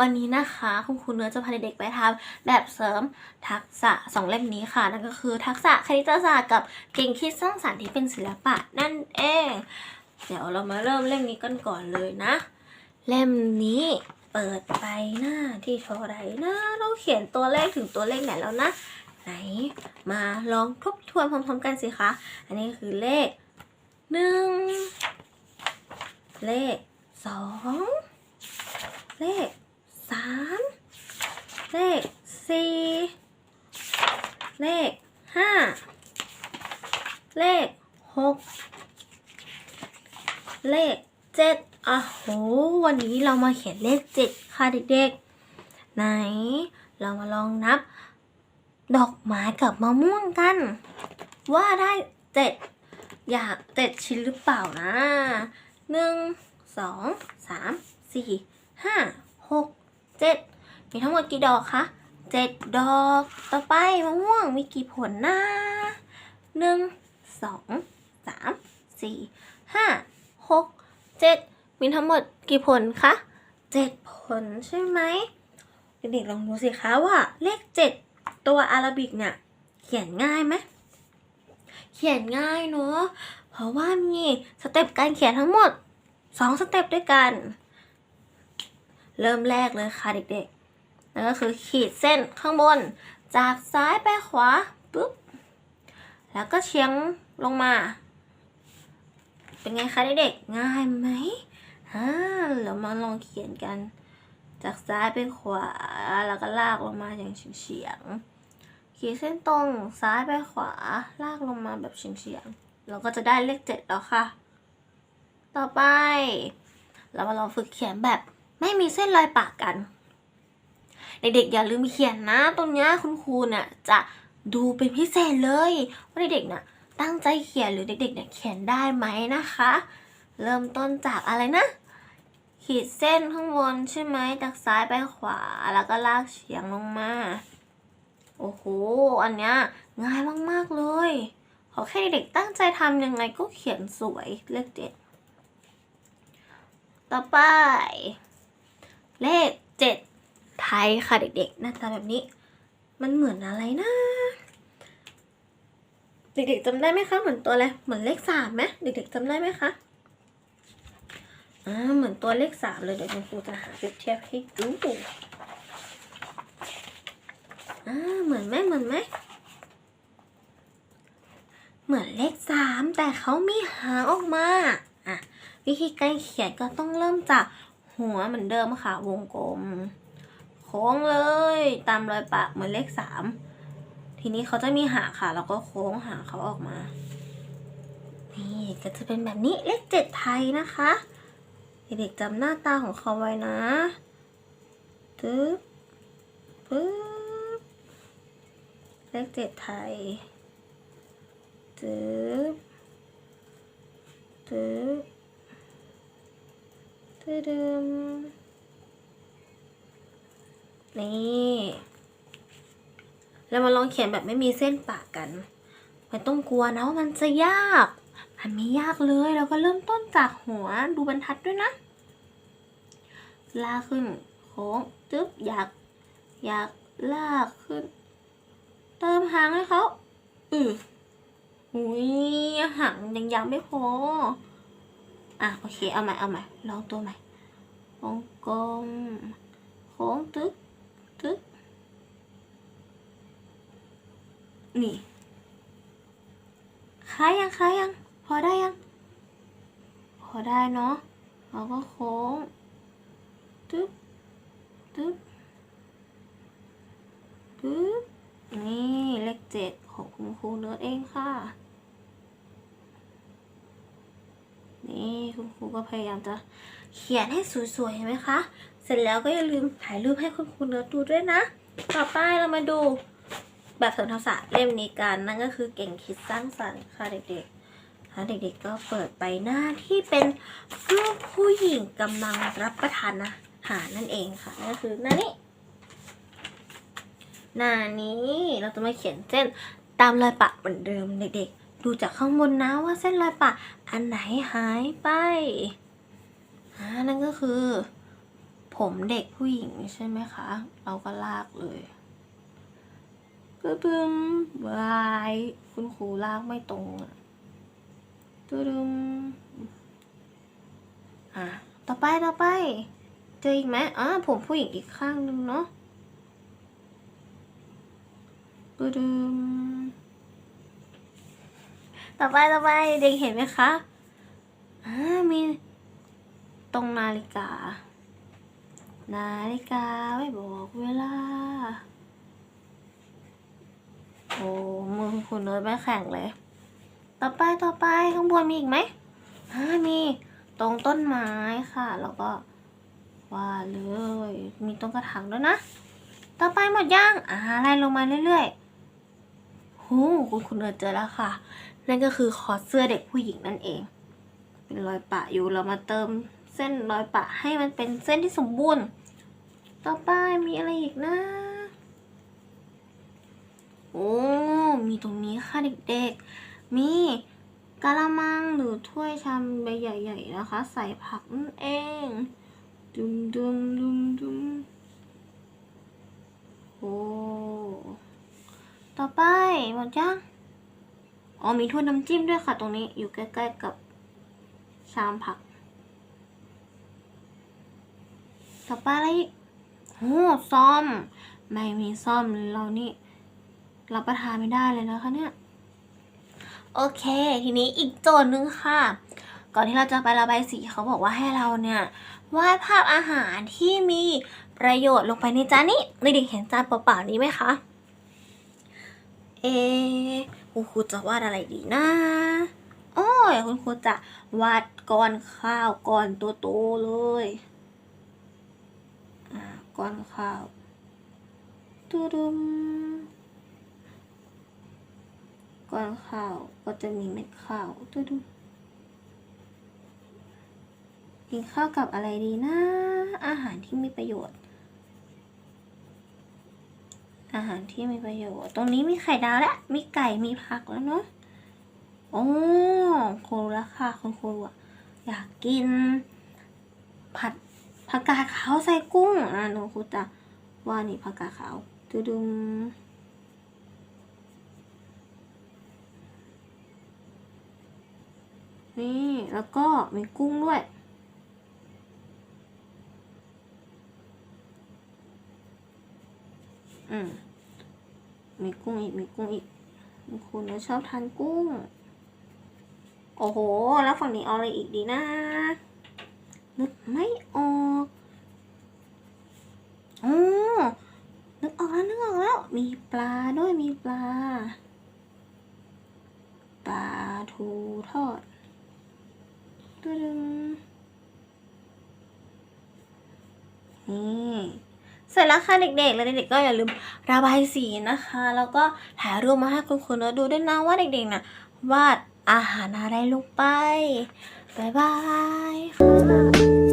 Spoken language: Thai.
วันนี้นะคะคุณครูเนื้อจะพาเด็กๆไปทำแบบเสริมทักษะสองเล่มนี้ค่ะ นั่นก็คือทักษะคณิตศาสตร์กับเก่งคิดสร้างสรรค์ที่เป็นศิลปะนั่นเอง เดี๋ยวเรามาเริ่มเล่มนี้กันก่อนเลยนะ เล่มนี้เปิดไปหน้าที่เท่าไหรนะเราเขียนตัวเลขถึงตัวเลขไหนแล้วนะ ไหนมาลองทบทวนพร้อมๆกันสิคะ อันนี้คือเลขหนึ่งเลขสองเลข สามเลขสี่เลขห้าเลขหกเลขเจ็ดอะโห วันนี้เรามาเขียนเลขเจ็ดค่ะเด็กๆ ไหน เรามาลองนับ ดอกไม้กับมะม่วงกัน ว่าได้เจ็ดอยากเจ็ดชิ้นหรือเปล่านะหนึ่งสองสามสี่ห้าหก เจ็ดมีทั้งหมดกี่ดอกคะเจ็ดดอก ต่อไปมะม่วงมีกี่ผลนะหนึ่งสองสามสี่ห้าหกเจ็ดมีทั้งหมดกี่ผลคะเจ็ดผลใช่ไหมเด็กๆลองดูสิคะว่า เลขเจ็ดตัวอาราบิกเนี่ย เขียนง่ายไหมเขียนง่ายเนอะเพราะว่ามีสเต็ปการเขียนทั้งหมดสองสเต็ปด้วยกัน เริ่มแรกเลยค่ะเด็กๆนั่นก็คือขีดเส้นข้างบน จากซ้ายไปขวาปุ๊บ แล้วก็เฉียงลงมา เป็นไงคะเด็กๆ ง่ายไหมอ่าเรามาลองเขียนกัน จากซ้ายไปขวา แล้วก็ลากลงมาอย่างเฉียงๆ ขีดเส้นตรงซ้ายไปขวา ลากลงมาแบบเฉียงๆ เราก็จะได้เลขเจ็ดแล้วค่ะ ต่อไป เรามาลองฝึกเขียนแบบ ไม่มีเส้นรอยปากกัน เด็กๆอย่าลืมเขียนนะตรงนี้คุณครูเนี่ยจะดูเป็นพิเศษเลยว่าเด็กๆเนี่ยตั้งใจเขียนหรือเด็กๆเนี่ยเขียนได้ไหมนะคะ เริ่มต้นจากอะไรนะ ขีดเส้นข้างบนใช่ไหมจากซ้ายไปขวาแล้วก็ลากเฉียงลงมา โอ้โหอันเนี้ยง่ายมากๆเลยขอแค่เด็กตั้งใจทำยังไงก็เขียนสวยเลขเจ็ดต่อไป เลขเจ็ดไทยค่ะเด็กๆหน้าตาแบบนี้ มันเหมือนอะไรนะ เด็กๆจำได้ไหมคะเหมือนตัวอะไรเหมือนเลขสามไหมเด็กๆจำได้ไหมคะอ่าเหมือนตัวเลขสามเลยเดี๋ยวคุณครูจะหาเปรียบเทียบให้ดูอ่าเหมือนไหมเหมือนไหมเหมือนเลขสามแต่เขามีหางออกมาอะวิธีการเขียนก็ต้องเริ่มจาก หัวเหมือนเดิมค่ะ วงกลม โค้งเลย ตามรอยปากเหมือนเลขสามทีนี้เขาจะมีหางค่ะแล้วก็โค้งหางเขาออกมา นี่ก็จะเป็นแบบนี้เลขเจ็ดไทยนะคะเด็กๆจำหน้าตาของเขาไว้นะตึ๊บปึ๊บเลขเจ็ดไทยตึ๊บตึ๊บ ตึดึมนี่เรามาลองเขียนแบบไม่มีเส้นปากกันไม่ต้องกลัวนะว่ามันจะยาก มันไม่ยากเลยเราก็เริ่มต้นจากหัวดูบรรทัดด้วยนะลากขึ้นโค้งจึ๊บอยากอยากลากขึ้น เติมหางให้เขาอือหุยหางยังยังไม่พอ อะโอเคเอาใหม่เอาใหม่ลองตัวใหม่วงกลมโค้งตึ๊กตึ๊กนี่คล้ายยังคล้ายยัง พอได้ยัง พอได้เนาะเราก็โค้งตึ๊บตึ๊บตึ๊บนี่เลขเจ็ดของคุณครูเนื้อเองค่ะ นี่ คุณครูก็พยายามจะเขียนให้สวยๆเห็นไหมคะ เสร็จแล้วก็อย่าลืมถ่ายรูปให้คุณครูเนื้อดูด้วยนะ ต่อไปเรามาดูแบบสนทศาสตร์เล่มนี้กันนั่นก็คือเก่งคิดสร้างสรรค์ค่ะเด็กๆถ้าเด็กๆก็เปิดไปหน้าที่เป็นรูปผู้หญิงกำลังรับประทานอาหารนั่นเองค่ะนั่นคือหน้านี้หน้านี้เราจะมาเขียนเส้นตามรอยปะเหมือนเดิมเด็กๆ ดูจากข้างบนนะว่าเส้นรอยปะอันไหนหายไปอ่านั่นก็คือ ผมเด็กผู้หญิงใช่ไหมคะ เราก็ลากเลยปึ้มปึ้มวายคุณครูลากไม่ตรงอะตึ้มอะต่อไปต่อไป เจออีกไหมอ่าผมผู้หญิงอีกข้างหนึ่งเนาะปึ้ม ต่อไปต่อไปเด็กเห็นไหมคะอ่ามีตรงนาฬิกา นาฬิกาไม่บอกเวลา โอ้มือคุณเนิร์ดไม่แข็งเลย ต่อไปต่อไปข้างบนมีอีกไหมอ่ามีตรงต้นไม้ค่ะ แล้วก็วาดเลย มีต้นกระถางด้วยนะ ต่อไปหมดย่างอ่าไล่ลงมาเรื่อยๆ หูคุณคุณเนิร์เจอแล้วค่ะ นั่นก็คือคอเสื้อเด็กผู้หญิงนั่นเอง เป็นรอยปะอยู่เรามาเติมเส้นรอยปะให้มันเป็นเส้นที่สมบูรณ์ ต่อไปมีอะไรอีกนะ โอ้ มีตรงนี้ค่ะเด็กๆ มีกะละมังหรือถ้วยชามใบใหญ่ๆนะคะ ใส่ผักนั่นเอง ดุมดุมดุมดุมโอ้ ต่อไปหมดยังอ๋อมีถ้วยน้ำจิ้มด้วยค่ะ ตรงนี้อยู่ใกล้ๆกับชามผัก ต่อไปอะไรโอ้ซ่อม ไม่มีซ่อมเรานี่รับประทานไม่ได้เลยนะคะเนี่ย โอเค ทีนี้อีกโจทย์หนึงค่ะ ก่อนที่เราจะไประบายสีเขาบอกว่าให้เราเนี่ยวาดภาพอาหารที่มีประโยชน์ลงไปในจานนี้เด็กๆเห็นจานเปล่าๆนี้ไหมคะ เอคุณครูจะวาดอะไรดีนะโอ้ยคุณครูจะวาดก้อนข้าวก้อนโตๆเลยอ่าก้อนข้าวตูดุมก้อนข้าวก็จะมีเม็ดข้าวตูดุมกินข้าวกับอะไรดีนะ อาหารที่มีประโยชน์ อาหารที่มีประโยชน์ ตรงนี้มีไข่ดาวและ มีไก่ มีผักแล้วเนาะ โอ้ครูแล้วค่ะคุณครูอะอยากกิน ผัดผักกาดขาวใส่กุ้ง อะหนูครูจะว่านี่ผักกาดขาวดูดุมนี่ แล้วก็มีกุ้งด้วย อืมมีกุ้งอีก มีกุ้งอีกคุณเนี่ยชอบทานกุ้ง โอ้โห แล้วฝั่งนี้เอาอะไรอีกดีนะนึกไม่ออกอ๋อนึกออกแล้วนึกออกแล้ว มีปลาด้วยมีปลา ปลาทูทอดตึ้งนี่ เสร็จแล้วค่ะเด็กๆ แล้วเด็กๆก็อย่าลืมระบายสีนะคะ แล้วก็ถ่ายรูปมาให้คุณครูเนอะดูด้วยนะว่าเด็กๆน่ะวาดอาหารอะไรลงไป บ๊ายบายค่ะ